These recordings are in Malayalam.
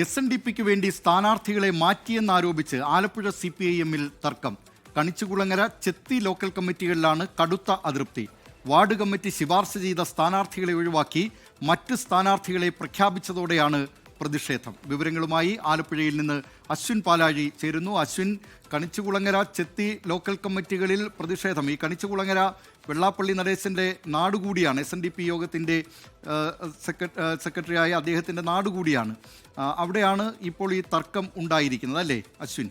എസ് എൻ ഡി പിക്ക് വേണ്ടി സ്ഥാനാർത്ഥികളെ മാറ്റിയെന്നാരോപിച്ച് ആലപ്പുഴ സി പി ഐ എമ്മിൽ തർക്കം. കണിച്ചുകുളങ്ങര ചെത്തി ലോക്കൽ കമ്മിറ്റികളിലാണ് കടുത്ത അതൃപ്തി. വാർഡ് കമ്മിറ്റി ശുപാർശ ചെയ്ത സ്ഥാനാർത്ഥികളെ ഒഴിവാക്കി മറ്റ് സ്ഥാനാർത്ഥികളെ പ്രഖ്യാപിച്ചതോടെയാണ് പ്രതിഷേധം. വിവരങ്ങളുമായി ആലപ്പുഴയിൽ നിന്ന് അശ്വിൻ പാലാഴി ചേരുന്നു. അശ്വിൻ കണിച്ചുകുളങ്ങര ചെത്തി ലോക്കൽ കമ്മിറ്റികളിൽ പ്രതിഷേധം. ഈ കണിച്ചുകുളങ്ങര വെള്ളാപ്പള്ളി നടേശന്റെ നാടുകൂടിയാണ്. എസ് എൻ ഡി പി യോഗത്തിന്റെ സെക്രട്ടറിയായ അദ്ദേഹത്തിന്റെ നാടുകൂടിയാണ്. അവിടെയാണ് ഇപ്പോൾ ഈ തർക്കം ഉണ്ടായിരിക്കുന്നത് അല്ലേ അശ്വിൻ?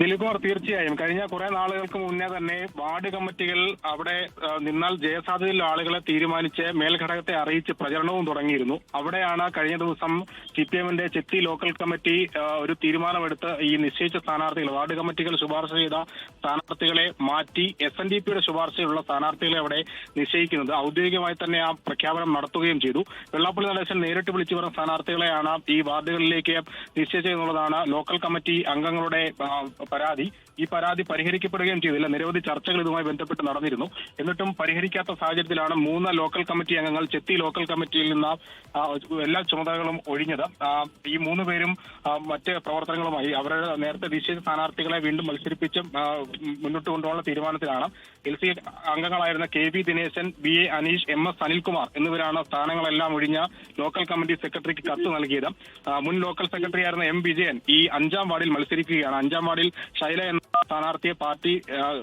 ദിലീപ് തീർച്ചയായും. കഴിഞ്ഞ കുറെ നാളുകൾക്ക് മുന്നേ തന്നെ വാർഡ് കമ്മിറ്റികൾ അവിടെ നിന്നാൽ ജയസാധ്യതയുള്ള ആളുകളെ തീരുമാനിച്ച് മേൽഘടകത്തെ അറിയിച്ച് പ്രചരണവും തുടങ്ങിയിരുന്നു. അവിടെയാണ് കഴിഞ്ഞ ദിവസം സി പി എമ്മിന്റെ ചെത്തി ലോക്കൽ കമ്മിറ്റി ഒരു തീരുമാനമെടുത്ത് ഈ നിശ്ചയിച്ച സ്ഥാനാർത്ഥികൾ വാർഡ് കമ്മിറ്റികൾ ശുപാർശ ചെയ്ത സ്ഥാനാർത്ഥികളെ മാറ്റി എസ് എൻ ഡി പിയുടെ ശുപാർശയുള്ള സ്ഥാനാർത്ഥികളെ അവിടെ നിശ്ചയിക്കുന്നത് ഔദ്യോഗികമായി തന്നെ ആ പ്രഖ്യാപനം നടത്തുകയും ചെയ്തു. വെള്ളാപ്പള്ളി നടേശൻ നേരിട്ട് വിളിച്ചു പറഞ്ഞ സ്ഥാനാർത്ഥികളെയാണ് ഈ വാർഡുകളിലേക്ക് നിശ്ചയിച്ചതെന്നുള്ളതാണ് ലോക്കൽ കമ്മിറ്റി അംഗങ്ങളുടെ പരാതി. ഈ പരാതി പരിഹരിക്കപ്പെടുകയും ചെയ്തില്ല. നിരവധി ചർച്ചകൾ ഇതുമായി ബന്ധപ്പെട്ട് നടന്നിരുന്നു. എന്നിട്ടും പരിഹരിക്കാത്ത സാഹചര്യത്തിലാണ് മൂന്ന് ലോക്കൽ കമ്മിറ്റി അംഗങ്ങൾ ചെത്തി ലോക്കൽ കമ്മിറ്റിയിൽ നിന്ന് എല്ലാ ചുമതലകളും ഒഴിഞ്ഞത്. ഈ മൂന്ന് പേരും മറ്റ് പ്രവർത്തനങ്ങളുമായി അവരുടെ നേരത്തെ ദേശീയ സ്ഥാനാർത്ഥികളെ വീണ്ടും മത്സരിപ്പിച്ച് മുന്നോട്ട് കൊണ്ടുപോകാനുള്ള തീരുമാനത്തിലാണ് L C അംഗങ്ങളായിരുന്ന K V Dineshan B A Aneesh M S Anilkumar എന്നിവരാണ് സ്ഥാനങ്ങളെല്ലാം ഒഴിഞ്ഞ ലോക്കൽ കമ്മിറ്റി സെക്രട്ടറിക്ക് കത്ത് നൽകിയത്. മുൻ ലോക്കൽ സെക്രട്ടറി ആയിരുന്ന എം വിജയൻ ഈ അഞ്ചാം വാർഡിൽ മത്സരിക്കുകയാണ്. അഞ്ചാം വാർഡിൽ ശൈല എന്ന സ്ഥാനാർത്ഥിയെ പാർട്ടി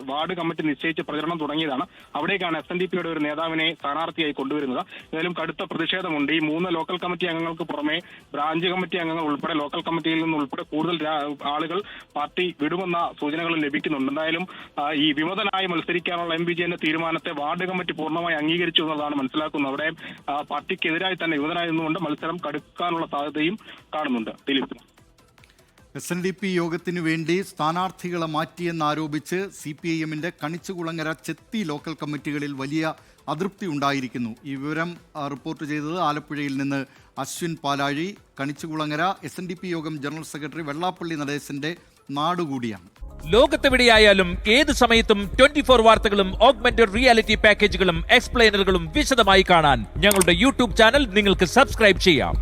വാർഡ് കമ്മിറ്റി നിശ്ചയിച്ച് പ്രചരണം തുടങ്ങിയതാണ്. അവിടേക്കാണ് എസ് എൻ ഡി പിയുടെ ഒരു നേതാവിനെ സ്ഥാനാർത്ഥിയായി കൊണ്ടുവരുന്നത്. ഏതായാലും കടുത്ത പ്രതിഷേധമുണ്ട്. ഈ മൂന്ന് ലോക്കൽ കമ്മിറ്റി അംഗങ്ങൾക്ക് പുറമെ ബ്രാഞ്ച് കമ്മിറ്റി അംഗങ്ങൾ ഉൾപ്പെടെ ലോക്കൽ കമ്മിറ്റിയിൽ നിന്ന് ഉൾപ്പെടെ കൂടുതൽ ആളുകൾ പാർട്ടി വിടുമെന്ന സൂചനകൾ ലഭിക്കുന്നുണ്ട്. എന്തായാലും ഈ വിമതനായി മത്സരിക്കാനുള്ള എം വിജയന്റെ തീരുമാനത്തെ വാർഡ് കമ്മിറ്റി പൂർണമായി അംഗീകരിച്ചു എന്നതാണ് മനസ്സിലാക്കുന്നത്. അവിടെ പാർട്ടിക്കെതിരായി തന്നെ വിമതനായി നിന്നുകൊണ്ട് മത്സരം കടുക്കാനുള്ള സാധ്യതയും കാണുന്നുണ്ട്. Dileep S N D P യോഗത്തിനു വേണ്ടി സ്ഥാനാർത്ഥികളെ മാറ്റിയെന്നാരോപിച്ച് സി പി ഐ എമ്മിന്റെ കണിച്ചുകുളങ്ങര ചെത്തി ലോക്കൽ കമ്മിറ്റികളിൽ വലിയ അതൃപ്തി ഉണ്ടായിരിക്കുന്നു. ഈ വിവരം റിപ്പോർട്ട് ചെയ്തത് ആലപ്പുഴയിൽ നിന്ന് Ashwin Palazhi. Kanichukulangara S N D P Yogam general secretary Vellappally നടേശന്റെ നാടുകൂടിയാണ് ലോകത്തെവിടെയായാലും ഏത് സമയത്തും ട്വന്റി ഫോർ വാർത്തകളും ഓഗ്മെന്റഡ് റിയാലിറ്റി പാക്കേജുകളും എക്സ്പ്ലെയിനറുകളും വിശദമായി കാണാൻ ഞങ്ങളുടെ യൂട്യൂബ് ചാനൽ നിങ്ങൾക്ക് സബ്സ്ക്രൈബ് ചെയ്യാം.